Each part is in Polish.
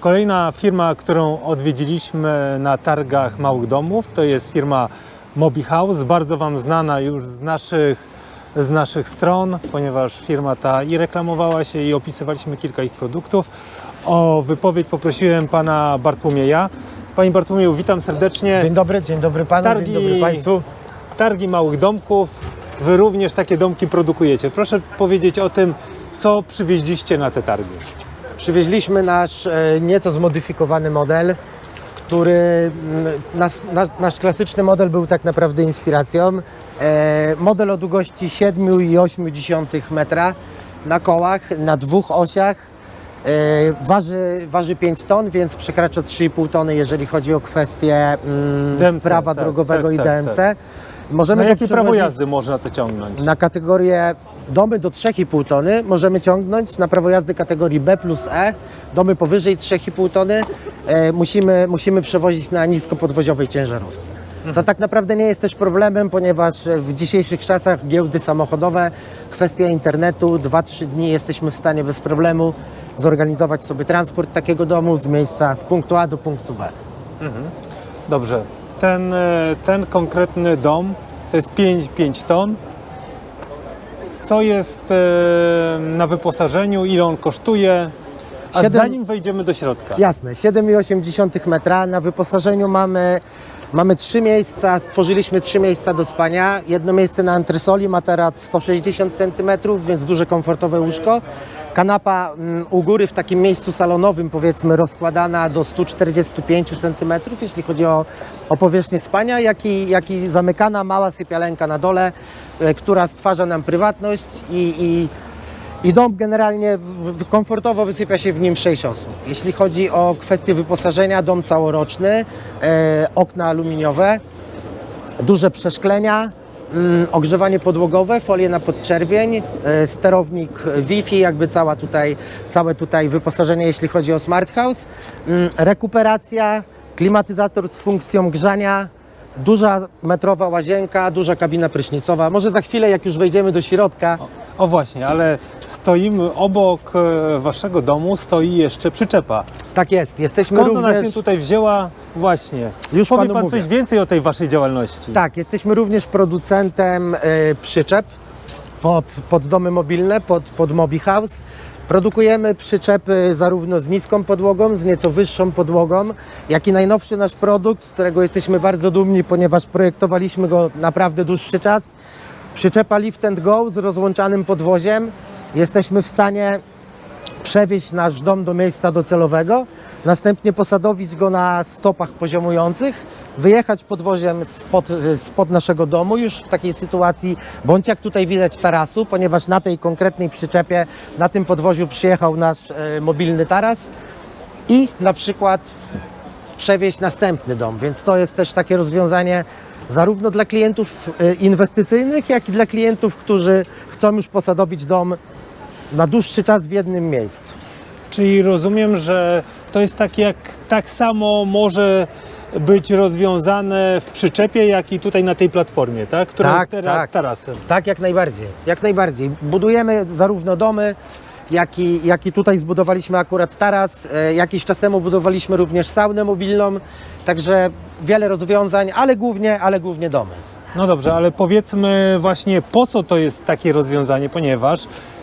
Kolejna firma, którą odwiedziliśmy na targach małych domów, to jest firma Mobi House, bardzo Wam znana już z naszych, z naszych stron, ponieważ firma ta i reklamowała się i opisywaliśmy kilka ich produktów. O wypowiedź poprosiłem pana Bartłomieja. Panie Bartłomieju, witam serdecznie. Dzień dobry, dzień dobry panu, Targi- dzień dobry państwu. Targi małych domków, Wy również takie domki produkujecie. Proszę powiedzieć o tym, co przywieźliście na te targi. Przywieźliśmy nasz e, nieco zmodyfikowany model, który mm, nas, nasz, nasz klasyczny model był tak naprawdę inspiracją. E, model o długości 7,8 metra na kołach, na dwóch osiach. E, waży, waży 5 ton, więc przekracza 3,5 tony, jeżeli chodzi o kwestię mm, DMC, prawa tak, drogowego tak, i tak, DMC. tak. Możemy Na jakie prawo przewozić- jazdy można to ciągnąć? Na kategorię domy do 3,5 tony możemy ciągnąć na prawo jazdy kategorii B plus E. Domy powyżej 3,5 tony e, musimy, musimy przewozić na niskopodwoziowej ciężarówce. Co tak naprawdę nie jest też problemem, ponieważ w dzisiejszych czasach giełdy samochodowe, kwestia internetu, 2-3 dni jesteśmy w stanie bez problemu zorganizować sobie transport takiego domu z miejsca z punktu A do punktu B. Dobrze. Ten, e, ten konkretny dom to jest 5, 5 ton. Co jest e, na wyposażeniu, ile on kosztuje? A Siedem- zanim wejdziemy do środka. Jasne, 7,8 metra. Na wyposażeniu mamy, mamy trzy miejsca, stworzyliśmy trzy miejsca do spania. Jedno miejsce na antresoli, materac 160 cm, więc duże komfortowe łóżko. Kanapa mm, u góry w takim miejscu salonowym, powiedzmy, rozkładana do 145 cm, jeśli chodzi o, o powierzchnię spania, jak i, jak i zamykana mała sypialenka na dole, e, która stwarza nam prywatność i, i i dom generalnie komfortowo wysypia się w nim 6 osób. Jeśli chodzi o kwestię wyposażenia, dom całoroczny, e, okna aluminiowe, duże przeszklenia, ogrzewanie podłogowe, folie na podczerwień, e, sterownik Wi-Fi, jakby cała tutaj, całe tutaj wyposażenie, jeśli chodzi o smart house, mm, rekuperacja, klimatyzator z funkcją grzania, duża metrowa łazienka, duża kabina prysznicowa. Może za chwilę, jak już wejdziemy do środka, O właśnie, ale stoimy obok e, waszego domu, stoi jeszcze przyczepa. Tak jest, jesteśmy Skąd ona również... się tutaj wzięła? Właśnie. Już Powie panu pan mówię. coś więcej o tej waszej działalności. Tak, jesteśmy również producentem y, przyczep pod, pod domy mobilne, pod, pod Mobi House. Produkujemy przyczepy zarówno z niską podłogą, z nieco wyższą podłogą, jak i najnowszy nasz produkt, z którego jesteśmy bardzo dumni, ponieważ projektowaliśmy go naprawdę dłuższy czas. Przyczepa Lift and Go z rozłączanym podwoziem. Jesteśmy w stanie przewieźć nasz dom do miejsca docelowego, następnie posadowić go na stopach poziomujących, wyjechać podwoziem spod, spod naszego domu już w takiej sytuacji, bądź jak tutaj widać tarasu, ponieważ na tej konkretnej przyczepie, na tym podwoziu przyjechał nasz e, mobilny taras i na przykład przewieźć następny dom, więc to jest też takie rozwiązanie zarówno dla klientów e, inwestycyjnych, jak i dla klientów, którzy chcą już posadowić dom na dłuższy czas w jednym miejscu. Czyli rozumiem, że to jest tak jak tak samo może być rozwiązane w przyczepie, jak i tutaj na tej platformie, tak? Która Tak, jest teraz tak. tarasem. Tak, jak najbardziej. Jak najbardziej. Budujemy zarówno domy, jak i, jak i tutaj zbudowaliśmy akurat taras. E, Jakiś czas temu budowaliśmy również saunę mobilną, także wiele rozwiązań, ale głównie, ale głównie domy. No dobrze, ale powiedzmy właśnie po co to jest takie rozwiązanie, ponieważ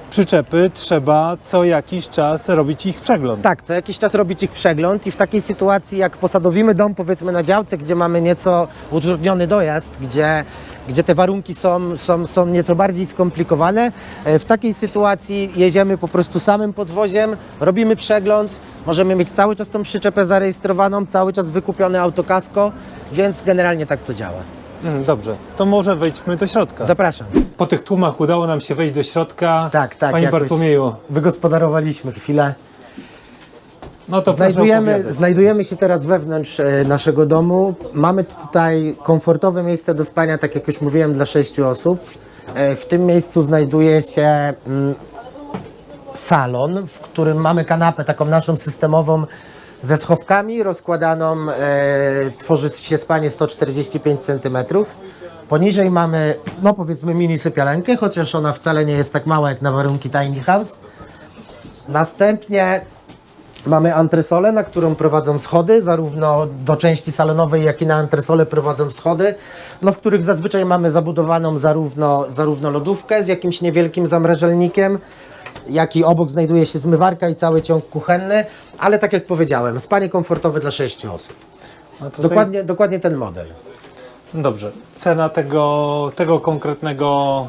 przyczepy trzeba co jakiś czas robić ich przegląd. Tak, co jakiś czas robić ich przegląd i w takiej sytuacji, jak posadowimy dom powiedzmy na działce, gdzie mamy nieco utrudniony dojazd, gdzie, gdzie te warunki są, są, są nieco bardziej skomplikowane, e, w takiej sytuacji jedziemy po prostu samym podwoziem, robimy przegląd, możemy mieć cały czas tą przyczepę zarejestrowaną, cały czas wykupione autokasko, więc generalnie tak to działa. Mm, Dobrze, to może wejdźmy do środka. Zapraszam. Po tych tłumach udało nam się wejść do środka. Tak, tak. Panie jakoś Bartłomieju, Wygospodarowaliśmy chwilę. no to Znajdujemy, proszę opowiadać. znajdujemy się teraz wewnątrz e, naszego domu. Mamy tutaj komfortowe miejsce do spania, tak jak już mówiłem, dla sześciu osób. E, W tym miejscu znajduje się mm, salon, w którym mamy kanapę taką naszą systemową ze schowkami rozkładaną. E, tworzy się spanie 145 cm. Poniżej mamy, no powiedzmy, mini sypialenkę, chociaż ona wcale nie jest tak mała jak na warunki tiny house. Następnie Mamy antresolę, na którą prowadzą schody, zarówno do części salonowej, jak i na antresolę prowadzą schody, no, w których zazwyczaj mamy zabudowaną zarówno, zarówno lodówkę z jakimś niewielkim zamrażalnikiem, jak i obok znajduje się zmywarka i cały ciąg kuchenny, ale tak jak powiedziałem, spanie komfortowe dla 6 osób. Tutaj- Dokładnie, dokładnie ten model. Dobrze. Cena tego, tego konkretnego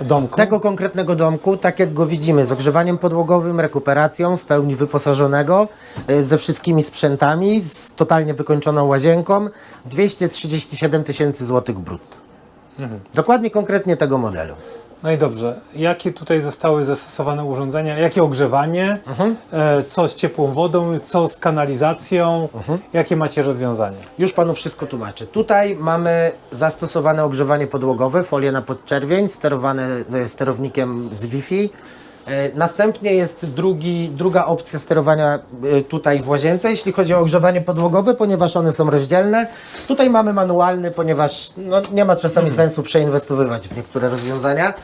domku? Tego konkretnego domku, tak jak go widzimy, z ogrzewaniem podłogowym, rekuperacją, w pełni wyposażonego, y, ze wszystkimi sprzętami, z totalnie wykończoną łazienką, 237 tysięcy złotych brutto. Dokładnie konkretnie tego modelu. No i dobrze. Jakie tutaj zostały zastosowane urządzenia? Jakie ogrzewanie? E, co z ciepłą wodą? Co z kanalizacją? Jakie macie rozwiązania? Już panu wszystko tłumaczę. Tutaj mamy zastosowane ogrzewanie podłogowe, folie na podczerwień, sterowane sterownikiem z Wi-Fi. E, Następnie jest drugi, druga opcja sterowania e, tutaj w łazience, jeśli chodzi o ogrzewanie podłogowe, ponieważ one są rozdzielne. Tutaj mamy manualny, ponieważ no, nie ma czasami sensu przeinwestowywać w niektóre rozwiązania.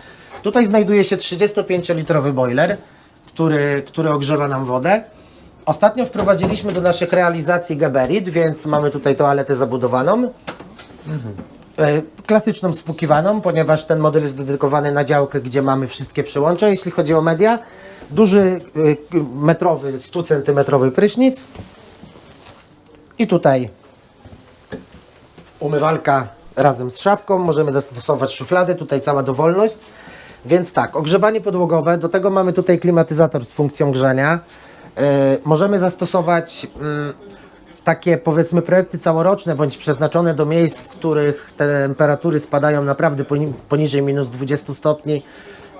Tutaj znajduje się 35-litrowy boiler, który, który ogrzewa nam wodę. Ostatnio wprowadziliśmy do naszych realizacji gabarit, więc mamy tutaj toaletę zabudowaną. E, Klasyczną spłukiwaną, ponieważ ten model jest dedykowany na działkę, gdzie mamy wszystkie przełącza, jeśli chodzi o media. Duży e, metrowy, 100 centymetrowy prysznic. I tutaj umywalka razem z szafką. Możemy zastosować szuflady, tutaj cała dowolność. Więc tak, ogrzewanie podłogowe, do tego mamy tutaj klimatyzator z funkcją grzania. Yy, możemy zastosować mm, takie powiedzmy projekty całoroczne bądź przeznaczone do miejsc, w których te temperatury spadają naprawdę poni- poniżej minus 20 stopni.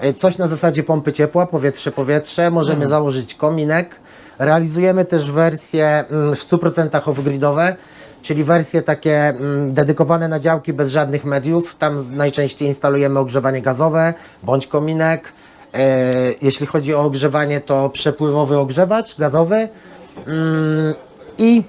Yy, Coś na zasadzie pompy ciepła, powietrze-powietrze. Możemy założyć kominek. Realizujemy też wersje mm, w 100% off-gridowe, czyli wersje takie mm, dedykowane na działki bez żadnych mediów. Tam najczęściej instalujemy ogrzewanie gazowe bądź kominek. E, jeśli chodzi o ogrzewanie, to przepływowy ogrzewacz gazowy mm, i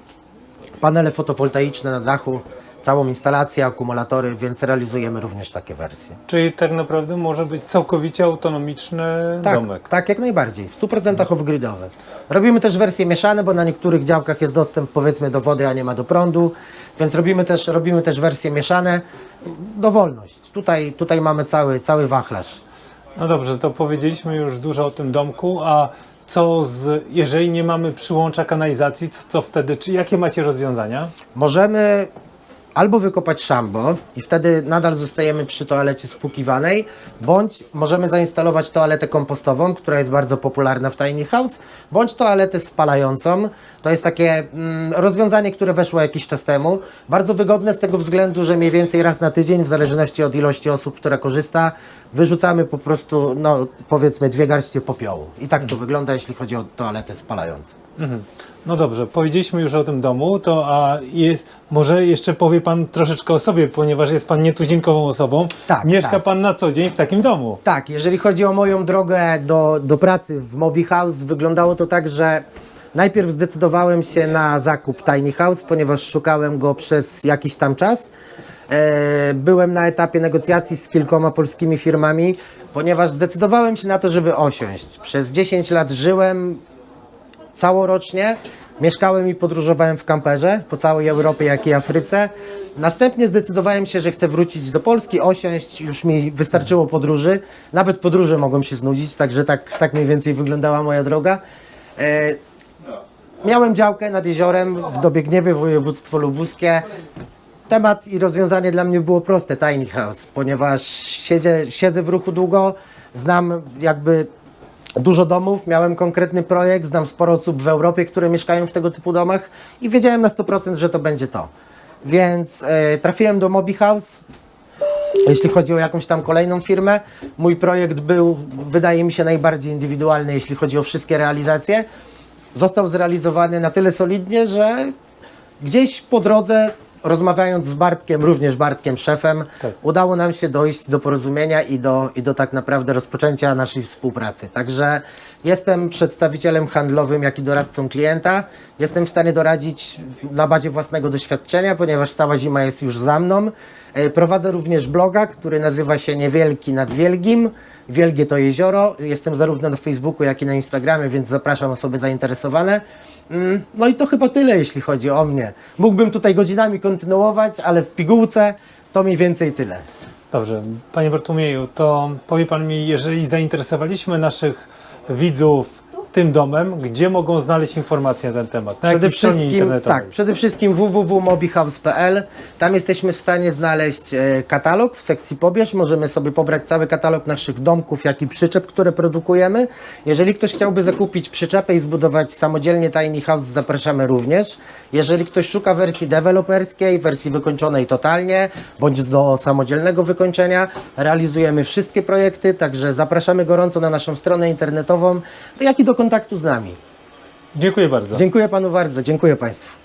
panele fotowoltaiczne na dachu, całą instalację, akumulatory, więc realizujemy również takie wersje. Czyli tak naprawdę może być całkowicie autonomiczny Tak, domek. tak, jak najbardziej. W 100% off-gridowe. Robimy też wersje mieszane, bo na niektórych działkach jest dostęp powiedzmy do wody, a nie ma do prądu, więc robimy też, robimy też wersje mieszane. Dowolność. Tutaj, tutaj mamy cały, cały wachlarz. No dobrze, to powiedzieliśmy już dużo o tym domku, a co z, jeżeli nie mamy przyłącza kanalizacji, co, co wtedy, czy jakie macie rozwiązania? Możemy albo wykopać szambo i wtedy nadal zostajemy przy toalecie spłukiwanej, bądź możemy zainstalować toaletę kompostową, która jest bardzo popularna w Tiny House, bądź toaletę spalającą. To jest takie mm, rozwiązanie, które weszło jakiś czas temu. Bardzo wygodne z tego względu, że mniej więcej raz na tydzień, w zależności od ilości osób, która korzysta, wyrzucamy po prostu, no powiedzmy, dwie garście popiołu. I tak to wygląda, jeśli chodzi o toaletę spalającą. Mhm. No dobrze, powiedzieliśmy już o tym domu, to a jest, może jeszcze powie Pan troszeczkę o sobie, ponieważ jest Pan nietuzinkową osobą. Tak, Mieszka tak. Pan na co dzień w takim domu. Tak, jeżeli chodzi o moją drogę do, do pracy w Mobi House, wyglądało to tak, że najpierw zdecydowałem się na zakup Tiny House, ponieważ szukałem go przez jakiś tam czas. E, byłem na etapie negocjacji z kilkoma polskimi firmami, ponieważ zdecydowałem się na to, żeby osiąść. Przez 10 lat żyłem całorocznie. Mieszkałem i podróżowałem w kamperze po całej Europie, jak i Afryce. Następnie zdecydowałem się, że chcę wrócić do Polski, osiąść. Już mi wystarczyło podróży. Nawet podróże mogą się znudzić, także tak, tak mniej więcej wyglądała moja droga. E, miałem działkę nad jeziorem w Dobiegniewie, województwo lubuskie. Temat i rozwiązanie dla mnie było proste, tiny house, ponieważ siedzę, siedzę w ruchu długo, znam jakby dużo domów, miałem konkretny projekt, znam sporo osób w Europie, które mieszkają w tego typu domach i wiedziałem na 100%, że to będzie to. Więc e, trafiłem do Mobi House, jeśli chodzi o jakąś tam kolejną firmę. Mój projekt był, wydaje mi się, najbardziej indywidualny, jeśli chodzi o wszystkie realizacje. Został zrealizowany na tyle solidnie, że gdzieś po drodze, rozmawiając z Bartkiem, również Bartkiem, szefem, Tak. udało nam się dojść do porozumienia i do, i do tak naprawdę rozpoczęcia naszej współpracy. Także jestem przedstawicielem handlowym, jak i doradcą klienta. Jestem w stanie doradzić na bazie własnego doświadczenia, ponieważ cała zima jest już za mną. E, Prowadzę również bloga, który nazywa się Niewielki nad Wielgim. Wielgie to jezioro. Jestem zarówno na Facebooku, jak i na Instagramie, więc zapraszam osoby zainteresowane. Mm, No i to chyba tyle, jeśli chodzi o mnie. Mógłbym tutaj godzinami kontynuować, ale w pigułce to mniej więcej tyle. Dobrze, Panie Bartłomieju, to powie Pan mi, jeżeli zainteresowaliśmy naszych widzów tym domem, gdzie mogą znaleźć informacje na ten temat? Na Przede wszystkim, tak, przede wszystkim www.mobihouse.pl. Tam jesteśmy w stanie znaleźć e, katalog w sekcji pobierz. Możemy sobie pobrać cały katalog naszych domków, jak i przyczep, które produkujemy. Jeżeli ktoś chciałby zakupić przyczepę i zbudować samodzielnie tiny house, zapraszamy również. Jeżeli ktoś szuka wersji deweloperskiej, wersji wykończonej totalnie, bądź do samodzielnego wykończenia, realizujemy wszystkie projekty, także zapraszamy gorąco na naszą stronę internetową, jak i do kontaktu z nami. Dziękuję bardzo. Dziękuję panu bardzo, dziękuję państwu.